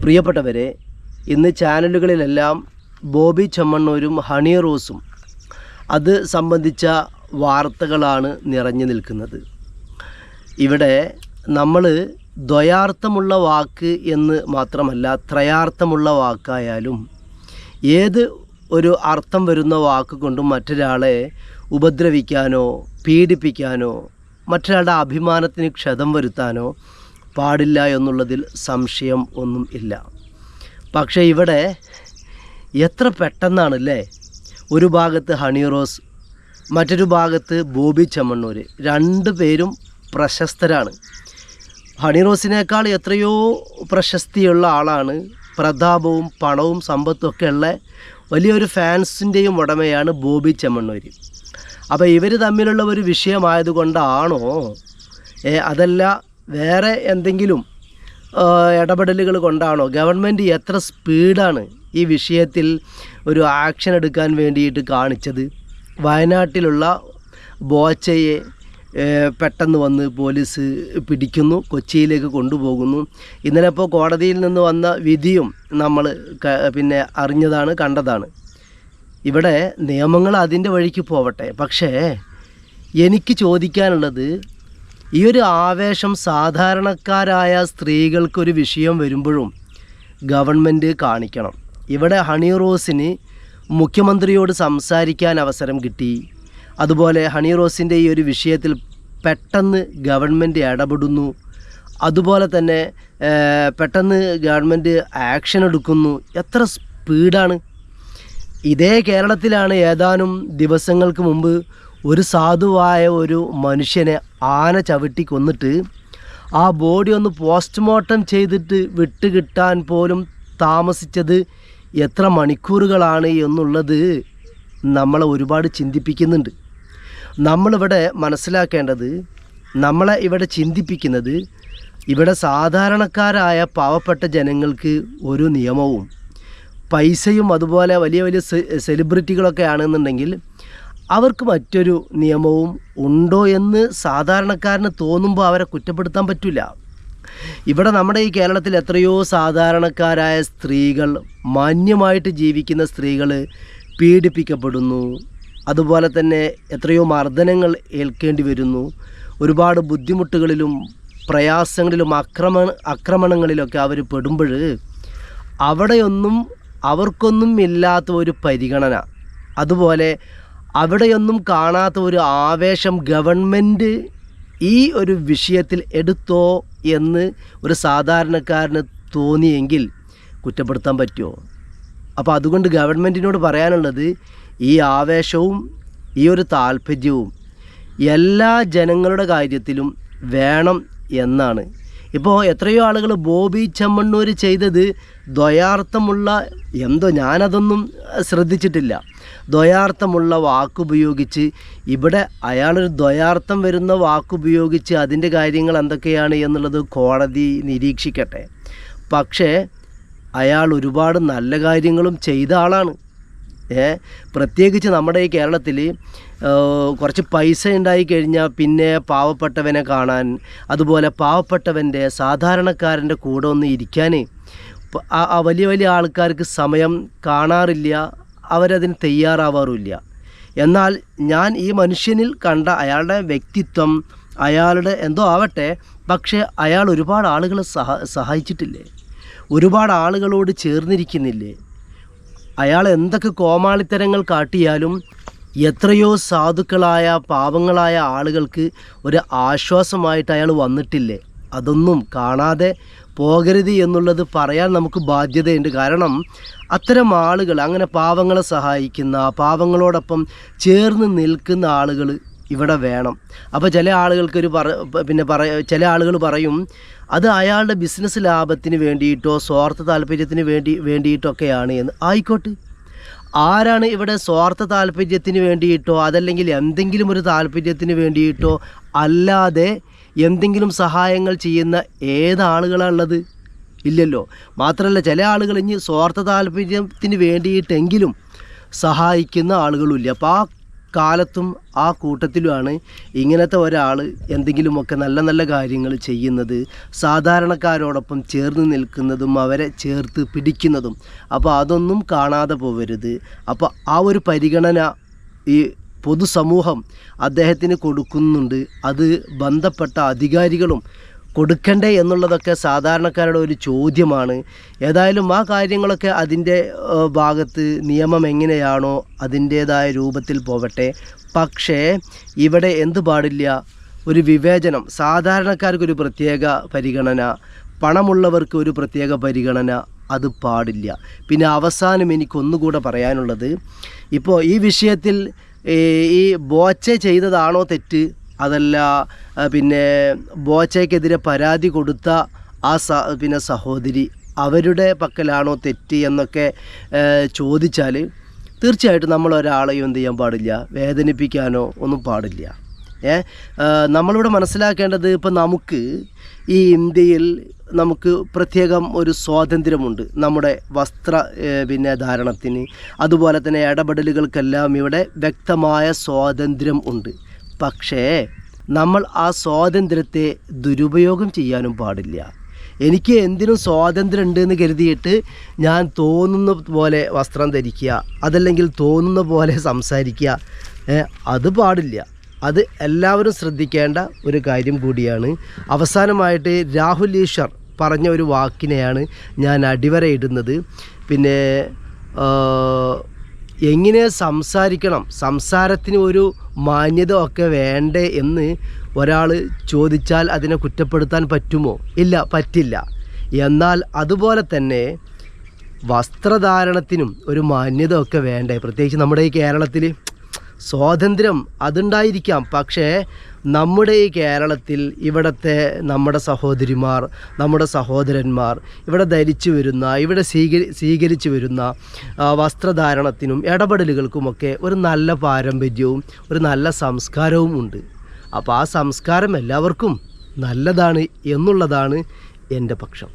പ്രിയപ്പെട്ടവരെ ഇന്ന് ചാനലുകളിലെല്ലാം ബോബി ചെമ്മണ്ണൂരും ഹണി റോസും. അത് സംബന്ധിച്ച വാർത്തകളാണ് നിറഞ്ഞു നിൽക്കുന്നത്. ഇവിടെ നമ്മൾ ദ്വയാർത്ഥമുള്ള വാക്ക് എന്ന് മാത്രമല്ല ത്രയാർത്ഥമുള്ള വാക്കായാലും ഏത് ഒരു അർത്ഥം വരുന്ന വാക്ക് കൊണ്ടും മറ്റൊരാളെ ഉപദ്രവിക്കാനോ പീഡിപ്പിക്കാനോ മറ്റൊരാളുടെ അഭിമാനത്തിന് ക്ഷതം വരുത്താനോ പാടില്ല എന്നുള്ളതിൽ സംശയം ഒന്നും ഇല്ല. പക്ഷേ ഇവിടെ എത്ര പെട്ടെന്നാണല്ലേ? ഒരു ഭാഗത്ത് ഹണി റോസ് മറ്റൊരു ഭാഗത്ത് ബോബി ചെമ്മണ്ണൂർ രണ്ട് പേരും പ്രശസ്തരാണ്. ഹണി റോസിനേക്കാൾ എത്രയോ പ്രശസ്തിയുള്ള ആളാണ്. പ്രതാപവും പണവും സമ്പത്തും ഒക്കെ ഉള്ള വലിയൊരു ഫാൻസിന്റെയും ഉടമയാണ് ബോബി ചെമ്മണ്ണൂർ അപ്പോൾ ഇവർ തമ്മിലുള്ള ഒരു വിഷയമായതുകൊണ്ടാണോ? അതല്ല വേറെ എന്തെങ്കിലും ഇടപെടലുകൾ കൊണ്ടാണോ? ഗവൺമെന്റ് എത്ര സ്പീഡാണ് ഈ വിഷയത്തിൽ ഒരു ആക്ഷൻ എടുക്കാൻ വേണ്ടിയിട്ട് കാണിച്ചത്? വയനാട്ടിലുള്ള ബോച്ചയെ പെട്ടെന്ന് വന്ന് പോലീസ് പിടിക്കുന്നു കൊച്ചിയിലേക്ക് കൊണ്ടുപോകുന്നു. ഇന്നലെ ഇപ്പോൾ കോടതിയിൽ നിന്ന് വന്ന വിധിയും നമ്മൾ പിന്നെ അറിഞ്ഞതാണ് കണ്ടതാണ്. ഇവിടെ നിയമങ്ങൾ അതിന്റെ വഴിക്ക് പോവട്ടെ. പക്ഷേ എനിക്ക് ചോദിക്കാനുള്ളത് ഈ ഒരു ആവേശം സാധാരണക്കാരായ സ്ത്രീകൾക്കൊരു വിഷയം വരുമ്പോഴും ഗവൺമെന്റ് കാണിക്കണം. ഇവിടെ ഹണി റോസിന് മുഖ്യമന്ത്രിയോട് സംസാരിക്കാൻ അവസരം കിട്ടി. അതുപോലെ ഹണി റോസിന്റെ ഈ ഒരു വിഷയത്തിൽ പെട്ടെന്ന് ഗവൺമെന്റ് ഇടപെടുന്നു. അതുപോലെ തന്നെ പെട്ടെന്ന് ഗവൺമെന്റ് ആക്ഷൻ എടുക്കുന്നു. എത്ര സ്പീഡാണ്. ഇതേ കേരളത്തിലാണ് ഏതാനും ദിവസങ്ങൾക്ക് മുമ്പ് ഒരു സാധുവായ ഒരു മനുഷ്യനെ ആന ചവിട്ടി കൊന്നിട്ട് ആ ബോഡി ഒന്ന് പോസ്റ്റ്മോർട്ടം ചെയ്തിട്ട് വിട്ടുകിട്ടാൻ പോലും താമസിച്ചത് എത്ര മണിക്കൂറുകളാണ് എന്നുള്ളത് നമ്മളെ ഒരുപാട് ചിന്തിപ്പിക്കുന്നുണ്ട്. നമ്മളിവിടെ മനസ്സിലാക്കേണ്ടത് നമ്മളെ ഇവിടെ ചിന്തിപ്പിക്കുന്നത് ഇവിടെ സാധാരണക്കാരായ പാവപ്പെട്ട ജനങ്ങൾക്ക് ഒരു നിയമവും പൈസയും അതുപോലെ വലിയ വലിയ സെലിബ്രിറ്റികളൊക്കെ ആണെന്നുണ്ടെങ്കിൽ അവർക്ക് മറ്റൊരു നിയമവും ഉണ്ടോ എന്ന് സാധാരണക്കാരന് തോന്നുമ്പോൾ അവരെ കുറ്റപ്പെടുത്താൻ പറ്റില്ല ഇവിടെ നമ്മുടെ ഈ കേരളത്തിൽ എത്രയോ സാധാരണക്കാരായ സ്ത്രീകൾ മാന്യമായിട്ട് ജീവിക്കുന്ന സ്ത്രീകൾ പീഡിപ്പിക്കപ്പെടുന്നു. അതുപോലെ തന്നെ എത്രയോ മർദ്ദനങ്ങൾ ഏൽക്കേണ്ടി വരുന്നു. ഒരുപാട് ബുദ്ധിമുട്ടുകളിലും പ്രയാസങ്ങളിലും അക്രമ ആക്രമണങ്ങളിലൊക്കെ അവർ പെടുമ്പോൾ അവിടെയൊന്നും അവർക്കൊന്നും ഇല്ലാത്ത ഒരു പരിഗണന. അതുപോലെ അവിടെയൊന്നും കാണാത്ത ഒരു ആവേശം ഗവൺമെന്റ് ഈ ഒരു വിഷയത്തിൽ എടുത്തോ എന്ന് ഒരു സാധാരണക്കാരന് തോന്നിയെങ്കിൽ കുറ്റപ്പെടുത്താൻ പറ്റുമോ? അപ്പോൾ അതുകൊണ്ട് ഗവൺമെന്റിനോട് പറയാനുള്ളത് ഈ ആവേശവും ഈ ഒരു താല്പര്യവും എല്ലാ ജനങ്ങളുടെ കാര്യത്തിലും വേണം എന്നാണ്. ഇപ്പോൾ എത്രയോ ആളുകൾ ബോബി ചെമ്മണ്ണൂർ ചെയ്തത് ദ്വയാർത്ഥമുള്ള എന്തോ ഞാനതൊന്നും ശ്രദ്ധിച്ചിട്ടില്ല. ദ്വയാർത്ഥമുള്ള വാക്കുപയോഗിച്ച് ഇവിടെ അയാളൊരു ദ്വയാർത്ഥം വരുന്ന വാക്കുപയോഗിച്ച് അതിന്റെ കാര്യങ്ങൾ എന്തൊക്കെയാണ് എന്നുള്ളത് കോടതി നിരീക്ഷിക്കട്ടെ. പക്ഷേ അയാൾ ഒരുപാട് നല്ല കാര്യങ്ങളും ചെയ്ത ആളാണ്. ഏ പ്രത്യേകിച്ച് നമ്മുടെ ഈ കേരളത്തിൽ കുറച്ച് പൈസ ഉണ്ടായി കഴിഞ്ഞാൽ പിന്നെ പാവപ്പെട്ടവനെ കാണാൻ അതുപോലെ പാവപ്പെട്ടവന്റെ സാധാരണക്കാരന്റെ കൂടെ ഒന്ന് ഇരിക്കാൻ ആ- വലിയ വലിയ ആൾക്കാർക്ക് സമയം കാണാറില്ല അവരതിന് തയ്യാറാവാറുമില്ല എന്നാൽ ഞാൻ ഈ മനുഷ്യനിൽ കണ്ട അയാളുടെ വ്യക്തിത്വം അയാളുടെ എന്തോ ആവട്ടെ പക്ഷേ അയാൾ ഒരുപാട് ആളുകളെ സഹ സഹായിച്ചിട്ടില്ലേ? ഒരുപാട് ആളുകളോട് ചേർന്നിരിക്കുന്നില്ലേ? അയാൾ എന്തൊക്കെ കോമാളിത്തരങ്ങൾ കാട്ടിയാലും എത്രയോ സാധുക്കളായ പാവങ്ങളായ ആളുകൾക്ക് ഒരു ആശ്വാസമായിട്ട് അയാൾ വന്നിട്ടില്ലേ? അതൊന്നും കാണാതെ പോകരുത് എന്നുള്ളത് പറയാൻ നമുക്ക് ബാധ്യതയുണ്ട്. കാരണം അത്തരം ആളുകൾ അങ്ങനെ പാവങ്ങളെ സഹായിക്കുന്ന പാവങ്ങളോടൊപ്പം ചേർന്ന് നിൽക്കുന്ന ആളുകൾ ഇവിടെ വേണം. അപ്പോൾ ചില ആളുകൾക്കൊരു പറ പിന്നെ പറ ചില ആളുകൾ പറയും അത് അയാളുടെ ബിസിനസ് ലാഭത്തിന് വേണ്ടിയിട്ടോ സ്വാർത്ഥ താല്പര്യത്തിന് വേണ്ടി വേണ്ടിയിട്ടൊക്കെയാണ് എന്ന്. ആയിക്കോട്ടെ. ആരാണ് ഇവിടെ സ്വാർത്ഥ താല്പര്യത്തിന് വേണ്ടിയിട്ടോ അതല്ലെങ്കിൽ എന്തെങ്കിലും ഒരു താല്പര്യത്തിന് വേണ്ടിയിട്ടോ അല്ലാതെ എന്തെങ്കിലും സഹായങ്ങൾ ചെയ്യുന്ന ഏതാളുകളാണുള്ളത് ഇല്ലല്ലോ. മാത്രമല്ല ചില ആളുകൾ ഇനി സ്വാർത്ഥ താല്പര്യത്തിന് വേണ്ടിയിട്ടെങ്കിലും സഹായിക്കുന്ന ആളുകളുമില്ല. അപ്പോൾ ആ കാലത്തും ആ കൂട്ടത്തിലുമാണ് ഇങ്ങനത്തെ ഒരാൾ എന്തെങ്കിലുമൊക്കെ നല്ല നല്ല കാര്യങ്ങൾ ചെയ്യുന്നത് സാധാരണക്കാരോടൊപ്പം ചേർന്ന് നിൽക്കുന്നതും അവരെ ചേർത്ത് പിടിക്കുന്നതും. അപ്പോൾ അതൊന്നും കാണാതെ പോവരുത്. അപ്പോൾ ആ ഒരു പരിഗണന ഈ പൊതുസമൂഹം അദ്ദേഹത്തിന് കൊടുക്കുന്നുണ്ട്. അത് ബന്ധപ്പെട്ട അധികാരികളും കൊടുക്കണ്ടേ എന്നുള്ളതൊക്കെ സാധാരണക്കാരുടെ ഒരു ചോദ്യമാണ്. ഏതായാലും ആ കാര്യങ്ങളൊക്കെ അതിന്റെ ഭാഗത്ത് നിയമം എങ്ങനെയാണോ അതിന്റേതായ രൂപത്തിൽ പോവട്ടെ. പക്ഷേ ഇവിടെ എന്ത് പാടില്ല? ഒരു വിവേചനം. സാധാരണക്കാർക്കൊരു പ്രത്യേക പരിഗണന. പണമുള്ളവർക്ക് ഒരു പ്രത്യേക പരിഗണന. അത് പാടില്ല. പിന്നെ അവസാനം എനിക്കൊന്നുകൂടെ പറയാനുള്ളത്. ഇപ്പോൾ ഈ വിഷയത്തിൽ ഈ ബോച്ചെ ചെയ്തതാണോ തെറ്റ്? അതല്ല പിന്നെ ബോച്ചയ്ക്കെതിരെ പരാതി കൊടുത്ത ആ സ പിന്നെ സഹോദരി അവരുടെ പക്കലാണോ തെറ്റ് എന്നൊക്കെ ചോദിച്ചാൽ തീർച്ചയായിട്ടും നമ്മൾ ഒരാളെയും എന്ത് ചെയ്യാൻ പാടില്ല. വേദനിപ്പിക്കാനോ ഒന്നും പാടില്ല. ഏ നമ്മളിവിടെ മനസ്സിലാക്കേണ്ടത് ഇപ്പം നമുക്ക് ഈ ഇന്ത്യയിൽ നമുക്ക് പ്രത്യേകം ഒരു സ്വാതന്ത്ര്യമുണ്ട്. നമ്മുടെ വസ്ത്ര പിന്നെ ധാരണത്തിന്. അതുപോലെ തന്നെ ഇടപെടലുകൾക്കെല്ലാം ഇവിടെ വ്യക്തമായ സ്വാതന്ത്ര്യം ഉണ്ട്. പക്ഷേ നമ്മൾ ആ സ്വാതന്ത്ര്യത്തെ ദുരുപയോഗം ചെയ്യാനും പാടില്ല. എനിക്ക് എന്തിനും സ്വാതന്ത്ര്യം ഉണ്ട് എന്ന് കരുതിയിട്ട് ഞാൻ തോന്നുന്ന പോലെ വസ്ത്രം ധരിക്കുക അതല്ലെങ്കിൽ തോന്നുന്ന പോലെ സംസാരിക്കുക അത് പാടില്ല. അത് എല്ലാവരും ശ്രദ്ധിക്കേണ്ട ഒരു കാര്യം കൂടിയാണ്. അവസാനമായിട്ട് രാഹുൽ ഈശ്വർ പറഞ്ഞ ഒരു വാക്കിനെയാണ് ഞാൻ അടിവരയിടുന്നത്. പിന്നെ എങ്ങനെ സംസാരിക്കണം? സംസാരത്തിന് ഒരു മാന്യത ഒക്കെ വേണ്ടേ എന്ന് ഒരാൾ ചോദിച്ചാൽ അതിനെ കുറ്റപ്പെടുത്താൻ പറ്റുമോ? ഇല്ല പറ്റില്ല. എന്നാൽ അതുപോലെ തന്നെ വസ്ത്രധാരണത്തിനും ഒരു മാന്യത ഒക്കെ വേണ്ടേ? പ്രത്യേകിച്ച് നമ്മുടെ ഈ കേരളത്തിൽ സ്വാതന്ത്ര്യം അതുണ്ടായിരിക്കാം. പക്ഷേ നമ്മുടെ ഈ കേരളത്തിൽ ഇവിടുത്തെ നമ്മുടെ സഹോദരിമാർ നമ്മുടെ സഹോദരന്മാർ ഇവിടെ ധരിച്ചു വരുന്ന ഇവിടെ സ്വീകരി സ്വീകരിച്ചു വരുന്ന വസ്ത്രധാരണത്തിനും ഇടപെടലുകൾക്കുമൊക്കെ ഒരു നല്ല പാരമ്പര്യവും ഒരു നല്ല സംസ്കാരവും ഉണ്ട്. അപ്പോൾ ആ സംസ്കാരം എല്ലാവർക്കും നല്ലതാണ് എന്നുള്ളതാണ് എന്റെ പക്ഷം.